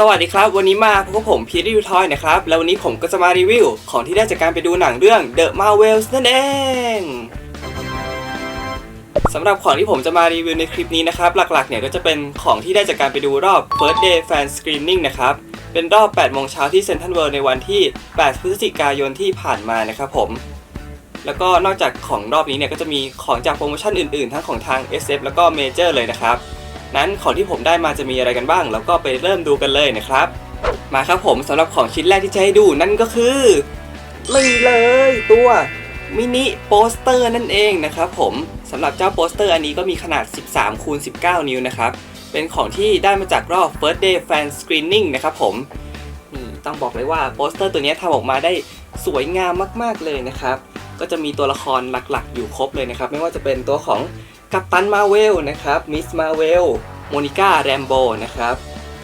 สวัสดีครับ วันนี้มาพบกับผมพีทรีวิวทอยนะครับ แล้ววันนี้ผมก็จะมารีวิว ของที่ได้จากการไปดูหนังเรื่อง The Marvels นั่นเองสำหรับของที่ผมจะมารีวิวในคลิปนี้นะครับ หลักๆเนี่ยก็จะเป็นของที่ได้จากการไปดูรอบ First Day Fan Screening นะครับ เป็นรอบ 8 โมงเช้าที่ Central World ในวันที่ 8 พฤศจิกายนที่ผ่านมานะครับผม แล้วก็นอกจากของรอบนี้เนี่ยก็จะมีของจากโปรโมชั่นอื่นๆ ทั้งของทาง SF แล้วก็ Major เลยนะครับ นั้นของที่ผมได้มาจะมีอะไรกันบ้าง แล้วก็ไปเริ่มดูกันเลยนะครับ มาครับผมสำหรับของชิ้นแรกที่จะให้ดูนั่นก็คือนี่เลยตัวมินิโปสเตอร์นั่นเองนะครับผมสำหรับเจ้าโปสเตอร์อันนี้ก็มีขนาด 13คูณ19 นิ้วนะครับ เป็นของที่ได้มาจากรอบ First Day Fan Screening นะครับผมนี่ต้องบอกเลยว่าโปสเตอร์ตัวนี้ทำออกมาได้สวยงามมาก ๆ เลยนะครับ ก็จะมีตัวละครหลักๆ อยู่ครบเลยนะครับ ไม่ว่าจะเป็นตัวของ กัปตันมาเวลนะครับมิสมาเวลโมนิก้าแรมโบนะครับ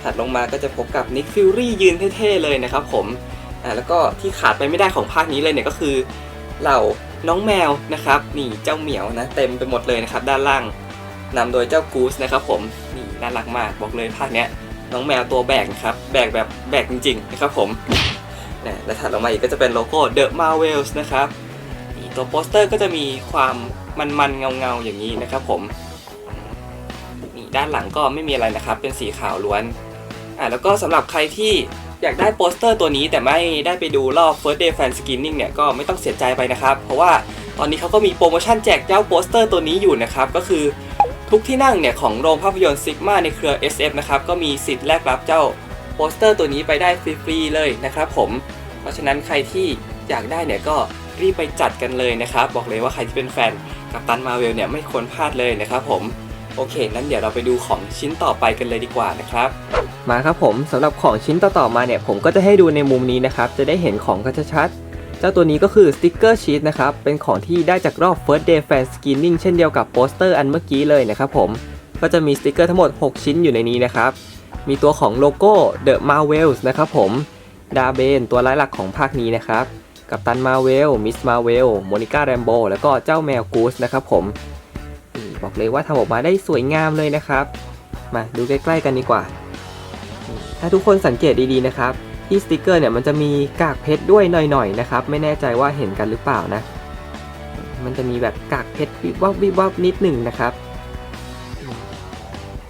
ถัดลงมาก็จะพบกับนิกฟิลลี่ยืนเท่ๆเลยนะครับผมอ่าแล้วก็ที่ขาดไปไม่ได้ของภาคนี้เลยเนี่ยก็คือเหล่าน้องแมวนะครับนี่เจ้าเหมียวนะเต็มไปหมดเลยนะครับด้านล่างนำโดยเจ้ากูสนะครับผมนี่น่ารักมากบอกเลยภาคเนี้ยน้องแมวตัวแบกนะครับแบกแบบแบกจริงๆนะครับผมนะและถัดลงมาอีกก็จะเป็นโลโก้ The Marvels นะครับ ตัวโปสเตอร์ก็จะมีความมันๆเงาๆอย่างนี้นะครับผมนี่ด้านหลังก็ไม่มีอะไรนะครับ เป็นสีขาวล้วนอ่าแล้วก็สำหรับใครที่อยากได้โปสเตอร์ตัวนี้แต่ไม่ได้ไปดูรอบ First Day Fan Screening เนี่ยก็ไม่ต้องเสียใจไปนะครับ เพราะว่าตอนนี้เขาก็มีโปรโมชั่นแจกเจ้าโปสเตอร์ตัวนี้อยู่นะครับ ก็คือทุกที่นั่งเนี่ยของโรงภาพยนตร์ซิกมาในเครือ SF นะครับก็มีสิทธิ์แลกรับเจ้าโปสเตอร์ตัวนี้ไปได้ฟรีๆเลยนะครับผม เพราะฉะนั้นใครที่อยากได้เนี่ยก็ รีบไปจัดกันเลยนะครับ บอกเลยว่าใครที่เป็นแฟนกัปตันมาเวลเนี่ยไม่ควรพลาดเลยนะครับผมโอเค นั้นเดี๋ยวเราไปดูของชิ้นต่อไปกันเลยดีกว่านะครับ มาครับผมสำหรับของชิ้นต่อๆมาเนี่ย ผมก็จะให้ดูในมุมนี้นะครับ จะได้เห็นของกันชัดๆเจ้าตัวนี้ก็คือสติกเกอร์ชีตนะครับ เป็นของที่ได้จากรอบ First Day Fan Screening เช่นเดียวกับโปสเตอร์อันเมื่อกี้เลยนะครับผม ก็จะมีสติกเกอร์ทั้งหมด 6 ชิ้นอยู่ในนี้นะครับ มีตัวของโลโก้ The Marvels นะครับผม ดาเบนตัวร้ายหลักของภาคนี้นะครับ กัปตันมาเวล มิสมาเวล โมนิก้าแรมโบ แล้วก็เจ้าแมวกูสนะครับผม บอกเลยว่าทำออกมาได้สวยงามเลยนะครับ มาดูใกล้ๆกันดีกว่า ถ้าทุกคนสังเกตดีๆนะครับ ที่สติกเกอร์เนี่ยมันจะมีกากเพชรด้วยหน่อยๆนะครับ ไม่แน่ใจว่าเห็นกันหรือเปล่านะ มันจะมีแบบกากเพชรวิบวับวิบวับนิดหนึ่งนะครับ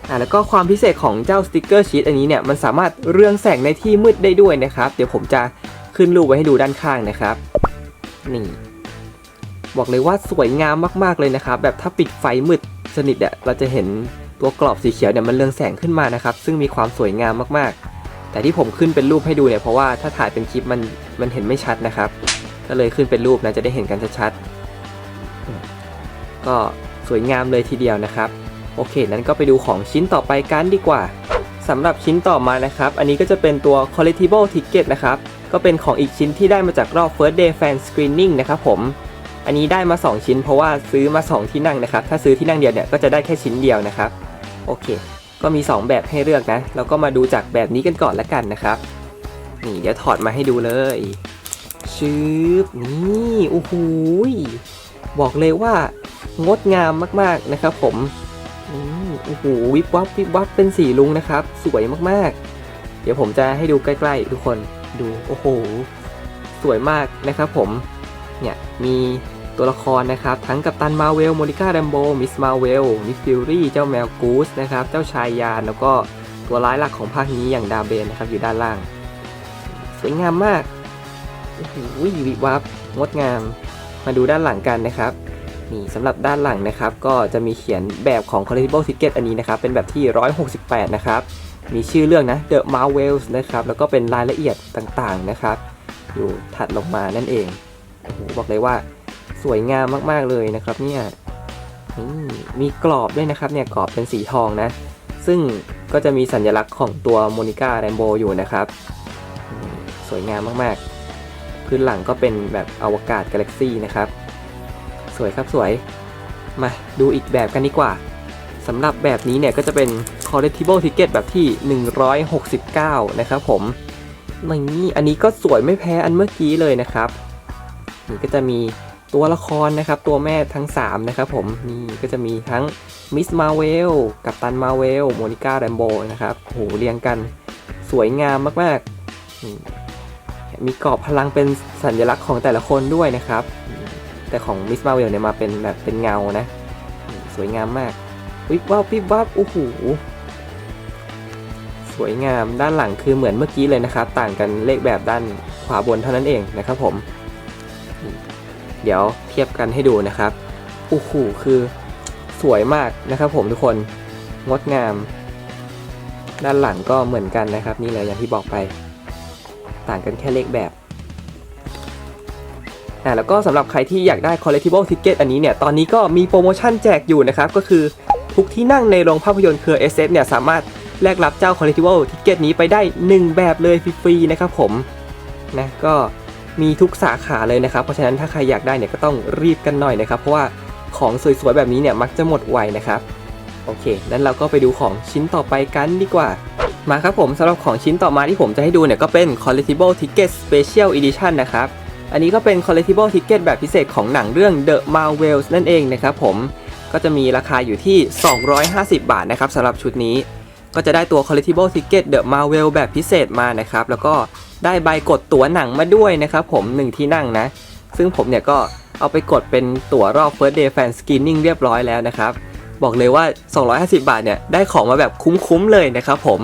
อ่าแล้วก็ความพิเศษของเจ้าสติกเกอร์ชีตอันนี้เนี่ยมันสามารถเรืองแสงในที่มืดได้ด้วยนะครับ เดี๋ยวผมจะ ขึ้นรูปไว้ให้ดูด้านข้างนะครับ นี่ บอกเลยว่าสวยงามมากๆเลยนะครับ แบบถ้าปิดไฟมืดสนิทเนี่ยเราจะเห็นตัวกรอบสีเขียวเนี่ยมันเรืองแสงขึ้นมานะครับ ซึ่งมีความสวยงามมากๆ แต่ที่ผมขึ้นเป็นรูปให้ดูเนี่ยเพราะว่าถ้าถ่ายเป็นคลิปมันมันเห็นไม่ชัดนะครับ ก็เลยขึ้นเป็นรูปนะจะได้เห็นกันชัดๆก็สวยงามเลยทีเดียวนะครับ โอเค นั้นก็ไปดูของชิ้นต่อไปกันดีกว่า สำหรับชิ้นต่อมานะครับ อันนี้ก็จะเป็นตัว collectible ticket นะครับ ก็เป็นของอีกชิ้นที่ได้มาจากรอบ first day fan screening นะครับผม อันนี้ได้มา 2 ชิ้นเพราะว่าซื้อมา 2 ที่นั่งนะครับ ถ้าซื้อที่นั่งเดียวเนี่ยก็จะได้แค่ชิ้นเดียวนะครับ โอเค ก็มี 2 แบบให้เลือกนะแล้วก็มาดูจากแบบนี้กันก่อนละกันนะครับ นี่เดี๋ยวถอดมาให้ดูเลย ชืบนี่ โอ้โหยบอกเลยว่างดงามมากๆนะครับผม โอ้โหวิบวับวิบวับเป็นสีลุงนะครับ สวยมากๆ เดี๋ยวผมจะให้ดูใกล้ๆ ทุกคนดูโอ้โหสวยมากนะครับผมเนี่ยมีตัวละครนะครับ ทั้งกัปตันมาเวลโมนิก้าแรมโบมิสมาเวลนิสฟิลลี่เจ้าแมวกูสนะครับเจ้าชายยานแล้วก็ตัวร้ายหลักของภาคนี้อย่างดาเบนนะครับอยู่ด้านล่าง สวยงามมากโอ้โหวิบวับงดงาม มาดูด้านหลังกันนะครับ นี่สำหรับด้านหลังนะครับ ก็จะมีเขียนแบบของ collectible ticket อันนี้นะครับ เป็นแบบที่ 168 นะครับ มีชื่อเรื่องนะ The Marvels นะครับ แล้วก็เป็นรายละเอียดต่างๆนะครับ อยู่ถัดลงมานั่นเองโอ้โหบอกเลยว่าสวยงามมากๆเลยนะครับเนี่ยมีกรอบด้วยนะครับเนี่ยกรอบเป็นสีทองนะ ซึ่งก็จะมีสัญลักษณ์ของตัวโมนิก้าแรมโบอยู่นะครับ สวยงามมากๆ พื้นหลังก็เป็นแบบอวกาศกาแล็กซี่นะครับ สวยครับสวย มาดูอีกแบบกันดีกว่าสำหรับแบบนี้เนี่ยก็จะเป็น collectible ticket แบบที่ 169 นะครับผมนี่อันนี้ก็สวยไม่แพ้อันเมื่อกี้เลยนะครับนี่ก็จะมีตัวละครนะครับ ตัวแม่ทั้ง 3 นะครับผมนี่ก็จะมีทั้งมิสมาเวลกับตันมาเวลโมนิก้าแรมโบนะครับโหเรียงกันสวยงามมากๆ มีกรอบพลังเป็นสัญลักษณ์ของแต่ละคนด้วยนะครับ แต่ของมิสมาเวลเนี่ยมาเป็นแบบเป็นเงานะ สวยงามมากวิบวับวิบวับโอ้โหสวยงามด้านหลังคือเหมือนเมื่อกี้เลยนะครับ ต่างกันเลขแบบด้านขวาบนเท่านั้นเองนะครับผมอืมเดี๋ยวเทียบกันให้ดูนะครับโอ้โหคือสวยมากนะครับ ผมทุกคนงดงาม ด้านหลังก็เหมือนกันนะครับ นี่เลยอย่างที่บอกไป ต่างกันแค่เลขแบบ อ่าแล้วก็สำหรับใครที่อยากได้ collectible ticket อันนี้เนี่ยตอนนี้ก็มีโปรโมชั่นแจกอยู่นะครับก็คือทุกที่นั่งในโรงภาพยนตร์เครือ SF เนี่ยสามารถแลกรับเจ้า collectible ticket นี้ไปได้ 1 แบบเลยฟรีๆนะครับผมนะก็มีทุกสาขาเลยนะครับ เพราะฉะนั้นถ้าใครอยากได้เนี่ยก็ต้องรีบกันหน่อยนะครับ เพราะว่าของสวยๆแบบนี้เนี่ยมักจะหมดไวนะครับ โอเคนั้นเราก็ไปดูของชิ้นต่อไปกันดีกว่า มาครับผมสำหรับของชิ้นต่อมาที่ผมจะให้ดูเนี่ยก็เป็น collectible ticket special edition นะครับ อันนี้ก็เป็น collectible ticket แบบพิเศษของหนังเรื่อง The Marvels นั่นเองนะครับผม ก็จะมีราคาอยู่ที่ 250 บาทนะครับสำหรับชุดนี้ ก็จะได้ตัว collectible ticket The Marvel แบบพิเศษมานะครับ แล้วก็ได้ใบกดตั๋วหนังมาด้วยนะครับผมหนึ่งที่นั่งนะ ซึ่งผมเนี่ยก็เอาไปกดเป็นตั๋วรอบ first day fan screening เรียบร้อยแล้วนะครับ บอกเลยว่า 250 บาทเนี่ยได้ของมาแบบคุ้มๆเลยนะครับผม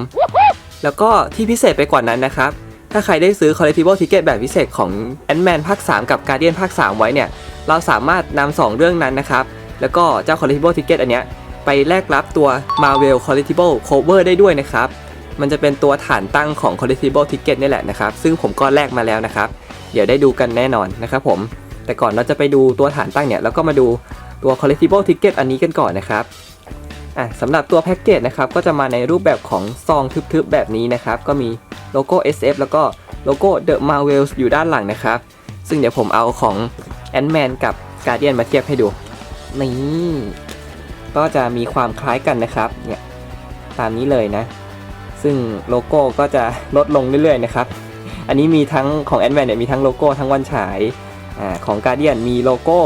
แล้วก็ที่พิเศษไปกว่านั้นนะครับ ถ้าใครได้ซื้อ collectible ticket แบบพิเศษของ Ant-Man ภาค 3 กับ Guardian ภาค 3 ไว้เนี่ย เราสามารถนำสองเรื่องนั้นนะครับ แล้วก็เจ้า collectible ticket อันเนี้ยไปแลกรับตัว Marvel collectible cover ได้ด้วยนะครับ มันจะเป็นตัวฐานตั้งของ collectible ticket นี่แหละนะครับ ซึ่งผมก็แลกมาแล้วนะครับ เดี๋ยวได้ดูกันแน่นอนนะครับผม แต่ก่อนเราจะไปดูตัวฐานตั้งเนี่ยเราก็มาดูตัว collectible ticket อันนี้กันก่อนนะครับอะสำหรับตัวแพ็กเกจนะครับก็จะมาในรูปแบบของซองทึบๆแบบนี้นะครับ ก็มี โลโก้ SF แล้วก็โลโก้ The Marvels อยู่ด้านหลังนะครับ ซึ่งเดี๋ยวผมเอาของ Ant-Man กับ Guardian มาเทียบให้ดู นี่ ก็จะมีความคล้ายกันนะครับเนี่ยตามนี้เลยนะ ซึ่งโลโก้ก็จะลดลงเรื่อยๆนะครับ อันนี้มีทั้งของ Ant-Man เนี่ยมีทั้งโลโก้ทั้งวันฉายอ่าของ Guardian มีโลโก้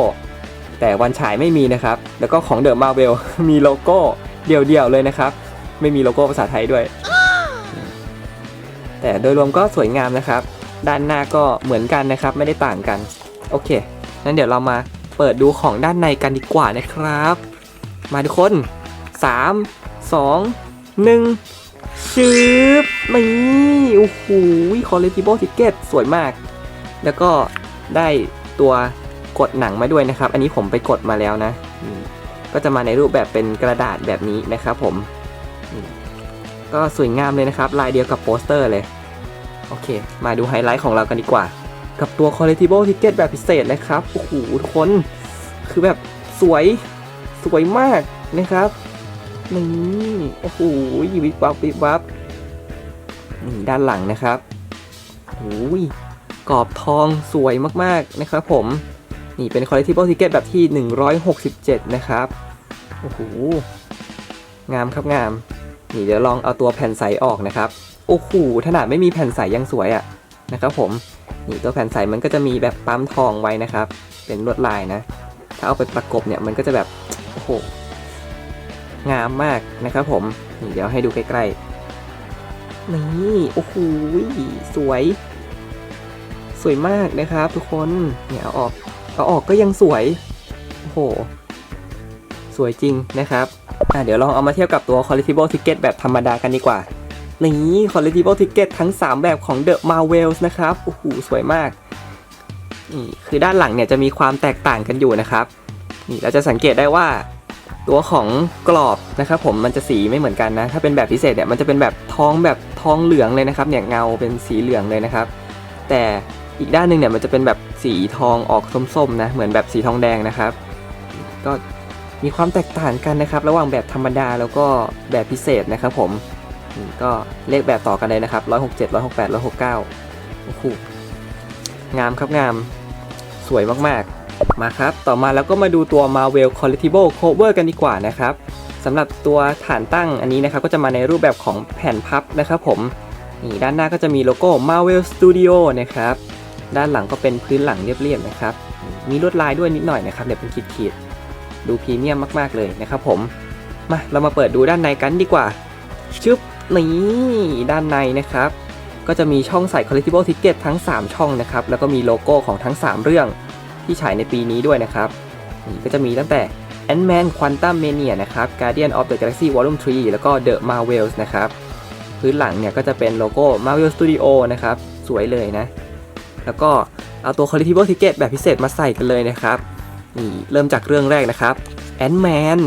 แต่วันฉายไม่มีนะครับ แล้วก็ของเดอะมาเวลมีโลโก้เดี่ยวๆเลยนะครับ ไม่มีโลโก้ภาษาไทยด้วย แต่โดยรวมก็สวยงามนะครับ ด้านหน้าก็เหมือนกันนะครับ ไม่ได้ต่างกัน โอเคงั้นเดี๋ยวเรามาเปิดดูของด้านในกันดีกว่านะครับ มาทุกคน 3 2 1ชืบนี่โอ้โหคอลเลติโบทิเกตสวยมาก แล้วก็ได้ตัวกดหนังมาด้วยนะครับ อันนี้ผมไปกดมาแล้วนะ ก็จะมาในรูปแบบเป็นกระดาษแบบนี้นะครับผม ก็สวยงามเลยนะครับ ลายเดียวกับโปสเตอร์เลย โอเค มาดูไฮไลท์ของเรากันดีกว่า กับตัว collectible ticket แบบพิเศษนะครับ โอ้โหทุกคน คือแบบสวย สวยมากนะครับ นี่ โอ้โหวิบวับวิบวับนี่ด้านหลังนะครับโอ้ยกรอบทองสวยมากๆนะครับผม นี่เป็น collectible ticket แบบที่ 167 นะครับ โอ้โห งามครับงาม นี่เดี๋ยวลองเอาตัวแผ่นใสออกนะครับ โอ้โหขนาดไม่มีแผ่นใสยังสวยอะ่ะนะครับผมนี่ตัวแผ่นใสมันก็จะมีแบบปั๊มทองไว้นะครับ เป็นลวดลายนะ ถ้าเอาไปประกบเนี่ยมันก็จะแบบโอ้โหงามมากนะครับผมนี่เดี๋ยวให้ดูใกล้ๆนี่โอ้โหสวย สวยมากนะครับ ทุกคนเนี่ยเอาออกเอาออกก็ยังสวยโอ้โห สวยจริงนะครับอะเดี๋ยวลองเอามาเทียบกับตัว collectible ticket แบบธรรมดากันดีกว่า นี่ collectible ticket ทั้ง 3 แบบของ The Marvels นะครับ โอ้โห สวยมาก นี่คือด้านหลังเนี่ยจะมีความแตกต่างกันอยู่นะครับ นี่เราจะสังเกตได้ว่าตัวของกรอบนะครับผมมันจะสีไม่เหมือนกันนะ ถ้าเป็นแบบพิเศษเนี่ยมันจะเป็นแบบทองแบบทองเหลืองเลยนะครับ เนี่ยเงาเป็นสีเหลืองเลยนะครับ แต่อีกด้านหนึ่งเนี่ยมันจะเป็นแบบสีทองออกส้มๆนะเหมือนแบบสีทองแดงนะครับ ก็ มีความแตกต่างกันนะครับ ระหว่างแบบธรรมดาแล้วก็แบบพิเศษนะครับผมก็เลขแบบต่อกันเลยนะครับ167 168 169โอ้โหงามครับงามสวยมากๆ มาครับ ต่อมาแล้วก็มาดูตัว Marvel Collectible Cover กันดีกว่านะครับสำหรับตัวฐานตั้งอันนี้นะครับ ก็จะมาในรูปแบบของแผ่นพับนะครับผมนี่ด้านหน้าก็จะมีโลโก้ Marvel Studio นะครับ ด้านหลังก็เป็นพื้นหลังเรียบๆนะครับ มีลวดลายด้วยนิดหน่อยนะครับเดี๋ยวเป็นขีดๆ ดูพรีเมียมมาก ๆ เลยนะครับผม มาเรามาเปิดดูด้านในกันดีกว่า ชึบนี่ด้านในนะครับ ก็จะมีช่องใส่ collectible ticket ทั้ง 3 ช่องนะครับ แล้วก็มีโลโก้ของทั้ง 3 เรื่องที่ฉายในปีนี้ด้วยนะครับ นี่ก็จะมีตั้งแต่ Ant-Man Quantum Mania นะครับ Guardian of the Galaxy Volume 3 แล้วก็ The Marvels นะครับ พื้นหลังเนี่ยก็จะเป็นโลโก้ Marvel Studio นะครับ สวยเลยนะ แล้วก็เอาตัว collectible ticket แบบพิเศษมาใส่กันเลยนะครับ นี่เริ่มจากเรื่องแรกนะครับ Ant-Man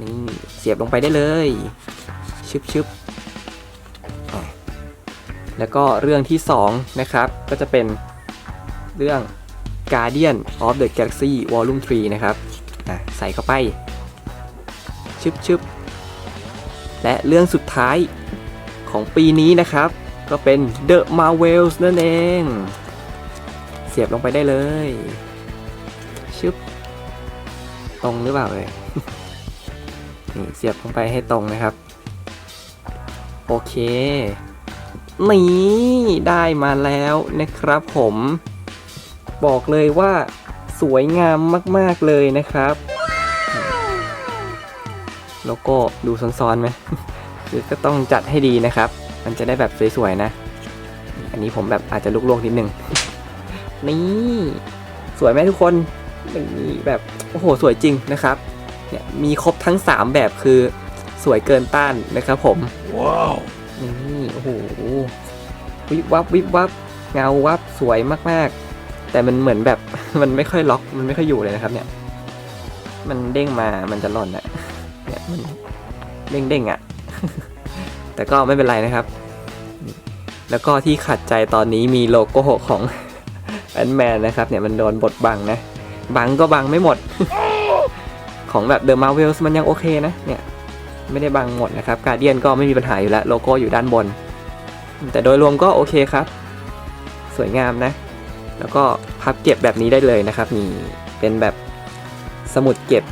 นี่เสียบลงไปได้เลยชึบชึบแล้วก็เรื่องที่ 2 นะครับ ก็จะเป็นเรื่อง Guardian of the Galaxy Volume 3 นะครับใส่เข้าไปชึบชึบและเรื่องสุดท้ายของปีนี้นะครับ ก็เป็น The Marvels นั่นเอง เสียบลงไปได้เลย ชึบตรงหรือเปล่าเลยนี่เสียบลงไปให้ตรงนะครับ โอเค นี่ได้มาแล้วนะครับผม บอกเลยว่าสวยงามมาก ๆ เลยนะครับ โลโก้ดูซ้อนๆไหมคือก็ต้องจัดให้ดีนะครับ มันจะได้แบบสวยๆนะ อันนี้ผมแบบอาจจะลุกๆนิดนึง นี่ สวยไหมทุกคน นี่แบบโอ้โหสวยจริงนะครับเนี่ยมีครบทั้ง 3 แบบคือสวยเกินต้านนะครับผมว้าวนี่โอ้โหวิบวับวิบวับเงาวับสวยมากๆ แต่มันเหมือนแบบมันไม่ค่อยล็อกมันไม่ค่อยอยู่เลยนะครับเนี่ย มันเด้งมามันจะหล่นอะเนี่ยมันเด้งเด้งๆอะแต่ก็ไม่เป็นไรนะครับ แล้วก็ที่ขัดใจตอนนี้มีโลโก้ของแอนแมนนะครับ เนี่ยมันโดนบดบังนะ บังก็บังไม่หมด ของแบบเดอะมาเวลส์มันยังโอเคนะเนี่ยไม่ได้บังหมดนะครับการเดียนก็ไม่มีปัญหาอยู่แล้วโลโก้อยู่ด้านบน แต่โดยรวมก็โอเคครับ สวยงามนะ แล้วก็พับเก็บแบบนี้ได้เลยนะครับนี่เป็นแบบสมุดเก็บ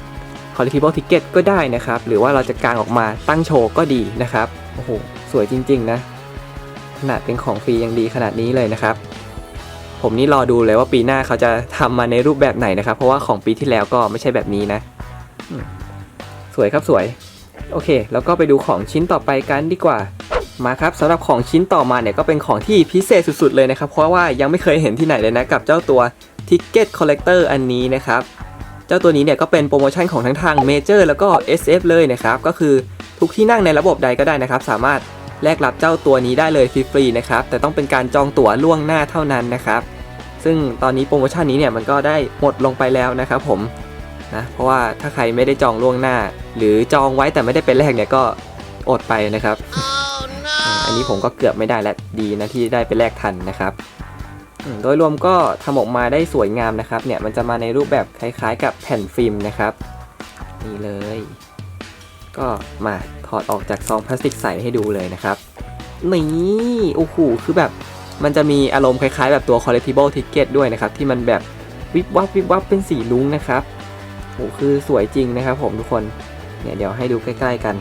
collectible ticket ก็ได้นะครับ หรือว่าเราจะกางออกมาตั้งโชว์ก็ดีนะครับโอ้โหสวยจริง ๆ นะขนาดเป็นของฟรียังดีขนาดนี้เลยนะครับ ผมนี่รอดูเลยว่าปีหน้าเขาจะทำมาในรูปแบบไหนนะครับ เพราะว่าของปีที่แล้วก็ไม่ใช่แบบนี้นะ สวยครับสวย โอเค แล้วก็ไปดูของชิ้นต่อไปกันดีกว่า มาครับสำหรับของชิ้นต่อมาเนี่ยก็เป็นของที่พิเศษสุดๆเลยนะครับ เพราะว่ายังไม่เคยเห็นที่ไหนเลยนะกับเจ้าตัว Ticket Collector อันนี้นะครับเจ้าตัวนี้เนี่ยก็เป็นโปรโมชั่นของทั้งทาง Major แล้วก็ SF เลยนะครับ ก็คือทุกที่นั่งในระบบใดก็ได้นะครับ สามารถ แลกรับเจ้าตัวนี้ได้เลยฟรีๆนะครับแต่ต้องเป็นการจองตั๋วล่วงหน้าเท่านั้นนะครับซึ่งตอนนี้โปรโมชั่นนี้เนี่ยมันก็ได้หมดลงไปแล้วนะครับผมนะเพราะว่าถ้าใครไม่ได้จองล่วงหน้า หรือจองไว้แต่ไม่ได้เป็นแรกเนี่ยก็อดไปนะครับอืมอันนี้ผมก็เกือบไม่ได้และดีนะที่ได้ไปแลกทันนะครับอืมโดยรวมก็ทำออกมาได้สวยงามนะครับเนี่ยมันจะมาในรูปแบบคล้ายๆ กับแผ่นฟิล์มนะครับนี่เลย ก็มาถอดออกจากซองพลาสติกใสให้ดูเลยนะครับ นี่โอ้โหคือแบบมันจะมีอารมณ์คล้ายๆ แบบตัว collectible ticket ด้วยนะครับ ที่มันแบบวิบวับวิบวับเป็นสีลุ้งนะครับโอ้คือสวยจริงนะครับผมทุกคนเนี่ยเดี๋ยวให้ดูใกล้ ๆกัน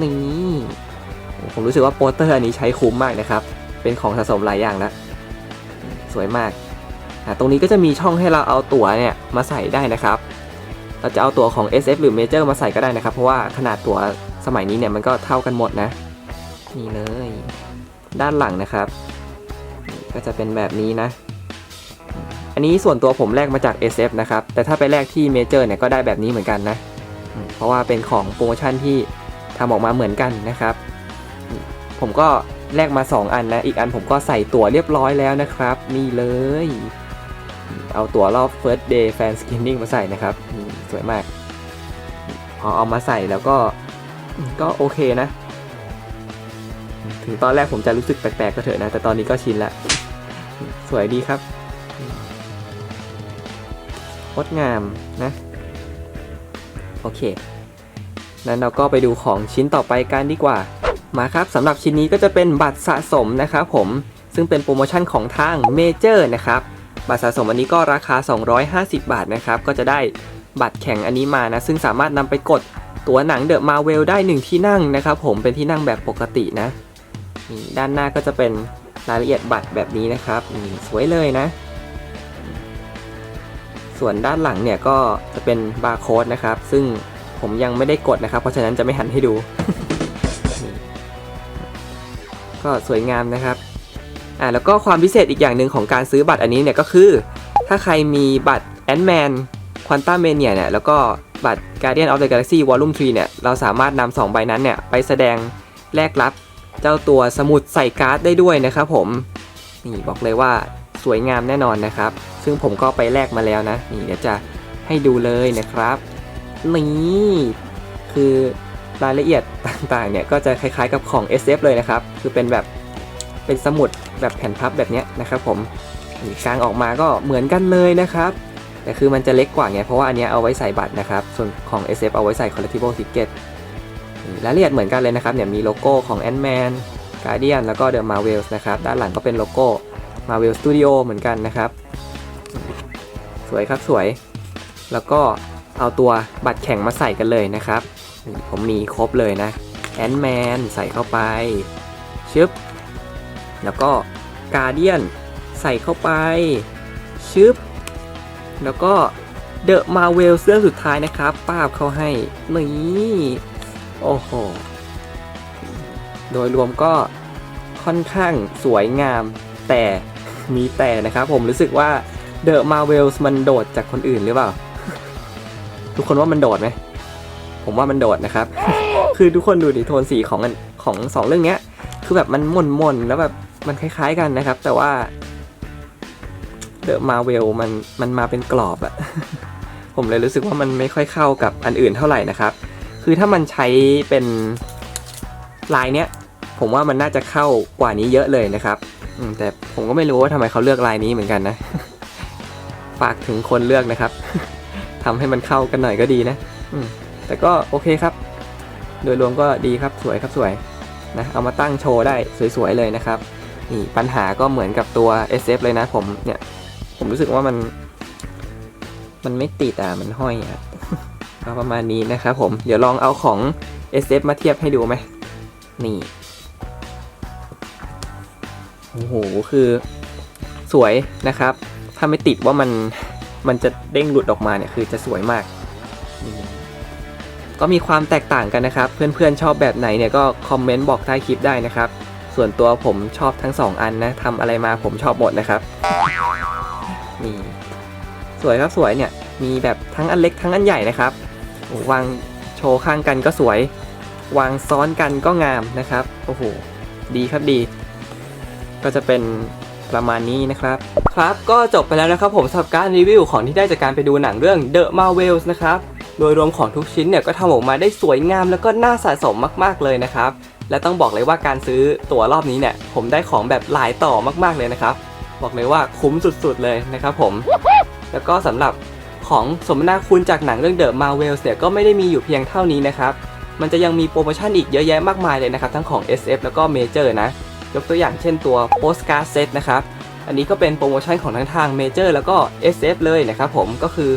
นี่ผมรู้สึกว่าโปสเตอร์อันนี้ใช้คุ้มมากนะครับ เป็นของสะสมหลายอย่างแล้วสวยมากตรงนี้ก็จะมีช่องให้เราเอาตั๋วเนี่ยมาใส่ได้นะครับ เราจะเอาตั๋วของ SF หรือ Major มาใส่ก็ได้นะครับ เพราะว่าขนาดตั๋วสมัยนี้เนี่ยมันก็เท่ากันหมดนะ นี่เลย ด้านหลังนะครับ ก็จะเป็นแบบนี้นะ อันนี้ส่วนตัวผมแลกมาจาก SF นะครับ แต่ถ้าไปแลกที่ Major เนี่ยก็ได้แบบนี้เหมือนกันนะ เพราะว่าเป็นของโปรโมชั่นที่ทำออกมาเหมือนกันนะครับ ผมก็แลกมา 2 อันนะ อีกอันผมก็ใส่ตั๋วเรียบร้อยแล้วนะครับ นี่เลย เอาตั๋วรอบ First Day Fan Screening มาใส่นะครับ สวยมาก พอเอามาใส่แล้วก็ก็โอเคนะ ถึงตอนแรกผมจะรู้สึกแปลกๆก็เถอะนะ แต่ตอนนี้ก็ชินล้วสวยดีครับงดงามนะ โอเค นั้นเราก็ไปดูของชิ้นต่อไปกันดีกว่า มาครับสำหรับชิ้นนี้ก็จะเป็นบัตรสะสมนะครับผมซึ่งเป็นโปรโมชั่นของทางเมเจอร์นะครับ บัตรสะสมอันนี้ก็ราคา 250 บาทนะครับ ก็จะได้ บัตรแข่งอันนี้มานะ ซึ่งสามารถนำไปกดตั๋วหนังเดอะมาเวลได้ 1 ที่นั่งนะครับผมเป็นที่นั่งแบบปกตินะนี่ด้านหน้าก็จะเป็นรายละเอียดบัตรแบบนี้นะครับนี่สวยเลยนะ ส่วนด้านหลังเนี่ยก็จะเป็นบาร์โค้ดนะครับ ซึ่งผมยังไม่ได้กดนะครับ เพราะฉะนั้นจะไม่หันให้ดู ก็สวยงามนะครับอ่าแล้วก็ความพิเศษอีกอย่างหนึ่งของการซื้อบัตรอันนี้เนี่ยก็คือ ถ้าใครมีบัตรแอนด์แมน Ant-Man Quantum Mania เนี่ยแล้วก็บัตร Guardian of the Galaxy Volume 3เนี่ยเราสามารถนำสองใบนั้นเนี่ยไปแสดงแลกรับเจ้าตัวสมุดใส่การ์ดได้ด้วยนะครับผม นี่บอกเลยว่าสวยงามแน่นอนนะครับ ซึ่งผมก็ไปแลกมาแล้วนะ นี่เดี๋ยวจะให้ดูเลยนะครับ นี่คือรายละเอียดต่างๆเนี่ยก็จะคล้ายๆกับของ SF เลยนะครับ คือเป็นแบบเป็นสมุดแบบแผ่นพับแบบนี้นะครับผมนี่กลางออกมาก็เหมือนกันเลยนะครับ แต่คือมันจะเล็กกว่าไงเพราะว่าอันนี้เอาไว้ใส่บัตรนะครับส่วนของ SF เอาไว้ใส่ collectible ticket รายละเอียดเหมือนกันเลยนะครับเนี่ยมีโลโก้ของ Ant-Man Guardian แล้วก็ The Marvels นะครับด้านหลังก็เป็นโลโก้ Marvel Studio เหมือนกันนะครับ สวยครับสวย แล้วก็เอาตัวบัตรแข่งมาใส่กันเลยนะครับผมมีครบเลยนะแอนแมนใส่เข้าไปชึบแล้วก็กาเดียนใส่เข้าไปชึบ แล้วก็เดอะมาเวลเสื้อสุดท้ายนะครับป้าบเขาให้นี่โอ้โห โดยรวมก็ค่อนข้างสวยงามแต่มีแต่นะครับ ผมรู้สึกว่าเดอะมาเวลมันโดดจากคนอื่นหรือเปล่า ทุกคนว่ามันโดดไหม ผมว่ามันโดดนะครับ คือทุกคนดูดิโทนสีของของสองเรื่องเนี้ย คือแบบมันมนๆแล้วแบบมันคล้าย ๆ กันนะครับ แต่ว่า อะมาเวลมันมันมาเป็นกรอบอะผมเลยรู้สึกว่ามันไม่ค่อยเข้ากับอันอื่นเท่าไหร่นะครับ คือถ้ามันใช้เป็นลายเนี้ยผมว่ามันน่าจะเข้ากว่านี้เยอะเลยนะครับแต่ผมก็ไม่รู้ว่าทำไมเขาเลือกลายนี้เหมือนกันนะ ฝากถึงคนเลือกนะครับทำให้มันเข้ากันหน่อยก็ดีนะแต่ก็โอเคครับ โดยรวมก็ดีครับสวยครับสวยนะเอามาตั้งโชว์ได้สวยๆเลยนะครับนี่ปัญหาก็เหมือนกับตัว SF เลยนะผมเนี่ย ผมรู้สึกว่ามัน มันไม่ติดอะมันห้อยอะก็ประมาณนี้นะครับผม เดี๋ยวลองเอาของ SF มาเทียบให้ดูไหม นี่ โอ้โห คือ สวยนะครับ ถ้าไม่ติดว่ามัน มันจะเด้งหลุดออกมาเนี่ย คือจะสวยมาก ก็มีความแตกต่างกันนะครับ เพื่อนๆชอบแบบไหนเนี่ยก็คอมเมนต์บอกใต้คลิปได้นะครับ ส่วนตัวผมชอบทั้งสองอันนะทำอะไรมาผมชอบหมดนะครับ นี่สวยครับสวยเนี่ยมีแบบทั้งอันเล็กทั้งอันใหญ่นะครับวางโชว์ข้างกันก็สวย วางซ้อนกันก็งามนะครับโอ้โหดีครับดี ก็จะเป็นประมาณนี้นะครับ ครับก็จบไปแล้วนะครับผมสำหรับการรีวิวของที่ได้จากการไปดูหนังเรื่อง The Marvels นะครับโดยรวมของทุกชิ้นเนี่ยก็ทำออกมาได้สวยงามแล้วก็น่าสะสมมากๆเลยนะครับและต้องบอกเลยว่าการซื้อตั๋วรอบนี้เนี่ยผมได้ของแบบหลายต่อมากๆเลยนะครับ บอกเลยว่าคุ้มสุดๆเลยนะครับผม แล้วก็สำหรับของสมนาคุณจากหนังเรื่อง The Marvels เนี่ยก็ไม่ได้มีอยู่เพียงเท่านี้นะครับมันจะยังมีโปรโมชั่นอีกเยอะแยะมากมายเลยนะครับทั้งของ SF แล้วก็ Major นะ ยกตัวอย่างเช่นตัว Postcard Set นะครับอันนี้ก็เป็นโปรโมชั่นของทั้งทาง Major แล้วก็ SF เลยนะครับผมก็คือ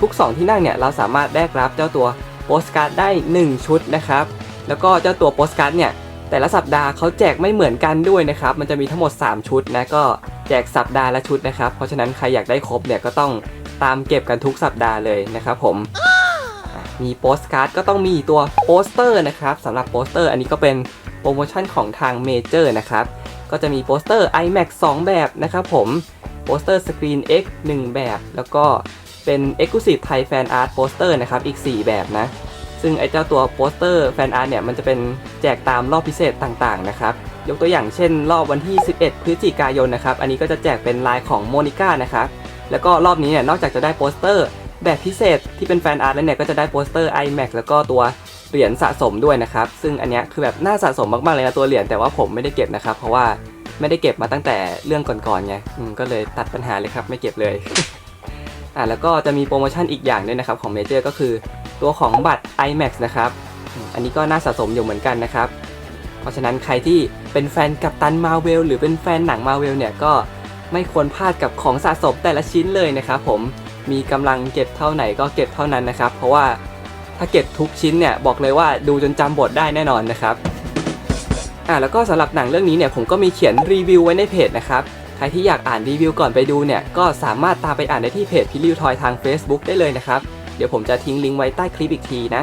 ทุก 2 ที่นั่งเนี่ยเราสามารถแลกรับเจ้าตัว Postcard ได้ 1 ชุดนะครับ แล้วก็เจ้าตัว Postcard เนี่ยแต่ละสัปดาห์เขาแจกไม่เหมือนกันด้วยนะครับ มันจะมีทั้งหมด 3 ชุดนะก็ แจกสัปดาห์ละชุดนะครับ เพราะฉะนั้นใครอยากได้ครบเนี่ยก็ต้องตามเก็บกันทุกสัปดาห์เลยนะครับผมมีโปสการ์ดก็ต้องมีตัวโปสเตอร์นะครับสำหรับโปสเตอร์อันนี้ก็เป็นโปรโมชั่นของทางเมเจอร์นะครับ ก็จะมีโปสเตอร์ iMac 2 แบบนะครับผมโปสเตอร์ Screen X 1 แบบ แล้วก็เป็น Exclusive Thai Fan Art Poster นะครับอีก 4 แบบนะ ซึ่งไอ้เจ้าตัวโปสเตอร์แฟนอาร์ตเนี่ยมันจะเป็นแจกตามรอบพิเศษต่างๆนะครับ ยกตัวอย่างเช่น รอบวันที่ 11 พฤศจิกายนนะครับ อันนี้ก็จะแจกเป็นลายของโมนิก้านะครับ แล้วก็รอบนี้เนี่ยนอกจากจะได้โปสเตอร์แบบพิเศษที่เป็นแฟนอาร์ตแล้วเนี่ยก็จะได้โปสเตอร์ iMac แล้วก็ตัวเหรียญสะสมด้วยนะครับ ซึ่งอันนี้คือแบบน่าสะสมมากๆเลยนะตัวเหรียญแต่ว่าผมไม่ได้เก็บนะครับ เพราะว่าไม่ได้เก็บมาตั้งแต่เรื่องก่อนๆไงก็เลยตัดปัญหาเลยครับไม่เก็บเลยอ่าแล้วก็จะมีโปรโมชั่นอีกอย่างด้วยนะครับของเมเจอร์ก็คือตัวของบัตร iMac นะครับ อันนี้ก็น่าสะสมอยู่เหมือนกันนะครับ เพราะฉะนั้นใครที่เป็นแฟนกัปตันมาเวลหรือเป็นแฟนหนังมาเวลเนี่ยก็ไม่ควรพลาดกับของสะสมแต่ละชิ้นเลยนะครับผมมีกำลังเก็บเท่าไหนก็เก็บเท่านั้นนะครับ เพราะว่าถ้าเก็บทุกชิ้นเนี่ยบอกเลยว่าดูจนจำบทได้แน่นอนนะครับอ่าแล้วก็สำหรับหนังเรื่องนี้เนี่ยผมก็มีเขียนรีวิวไว้ในเพจนะครับใครที่อยากอ่านรีวิวก่อนไปดูเนี่ยก็สามารถตามไปอ่านได้ที่เพจพิริวทอยทาง Facebook ได้เลยนะครับ เดี๋ยวผมจะทิ้งลิงก์ไว้ใต้คลิปอีกทีนะ